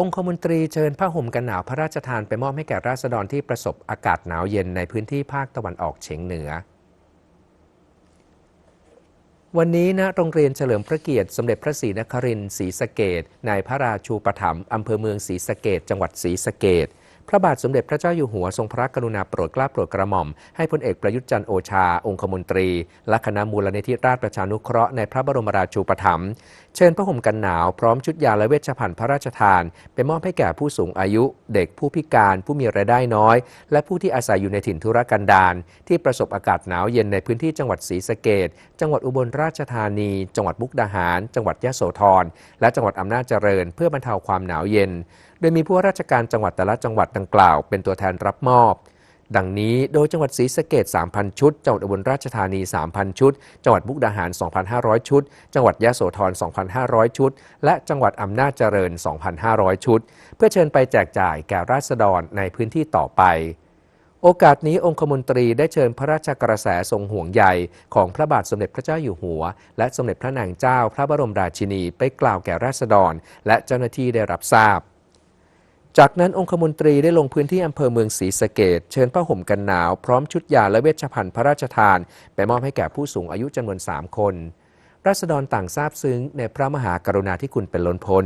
องคมนตรีเชิญผ้าห่มกันหนาวพระราชทานไปมอบให้แก่ราษฎรที่ประสบอากาศหนาวเย็นในพื้นที่ภาคตะวันออกเฉียงเหนือ วันนี้ณโรงเรียนเฉลิมพระเกียรติสมเด็จพระศรีนครินทร์ศรีสะเกดในพระราชูปถัมภ์อำเภอเมืองศรีสะเกดจังหวัดศรีสะเกด พระบาทสมเด็จพระเจ้าอยู่หัวทรงพระกรุณาโปรดเกล้าโปรดกระหม่อม ให้พลเอกประยุทธ์จันโอชา องคมนตรี และคณะมูลนิธิราชประชานุเคราะห์ในพระบรมราชูปถัมภ์เชิญพระห่มกันหนาวพร้อมชุดยาและเวชภัณฑ์พระราชทาน ไปมอบให้แก่ผู้สูงอายุ เด็กผู้พิการ ผู้มีรายได้น้อย และผู้ที่อาศัยอยู่ในถิ่นทุรกันดารที่ประสบอากาศหนาวเย็นในพื้นที่จังหวัดศรีสะเกดจังหวัดอุบลราชธานี จังหวัดมุกดาหาร จังหวัดยะโสธรและจังหวัดอำนาจเจริญ เพื่อบรรเทาความหนาวเย็นโดยมีผู้ว่าราชการจังหวัดแต่ละจังหวัดดังกล่าวเป็นตัวแทนรับมอบ ดังนี้โดยจังหวัดศรีสะเกด3,000 ชุด จังหวัดอุบลราชธานี 3,000 ชุด จังหวัดมุกดาหาร 2,500 ชุด จังหวัดยะโสธร 2,500 ชุด และจังหวัดอำนาจเจริญ 2,500 ชุด เพื่อเชิญไปแจกจ่ายแก่ราษฎรในพื้นที่ต่อไปโอกาสนี้องคมนตรีได้เชิญพระราชกระแสทรงห่วงใยของพระบาทสมเด็จพระเจ้าอยู่หัว และสมเด็จพระนางเจ้าพระบรมราชินีไปกล่าวแก่ราษฎร และเจ้าหน้าที่ได้รับทราบ จากนั้นองคมนตรีได้ลงพื้นที่อำเภอเมืองศรีสะเกดเชิญผ้าห่มกันหนาว พร้อมชุดยาและเวชภัณฑ์พระราชทาน ไปมอบให้แก่ผู้สูงอายุจำนวน 3 คน รัษฎรต่างทราบซึ้งในพระมหากรุณาธิคุณเป็นล้นพ้น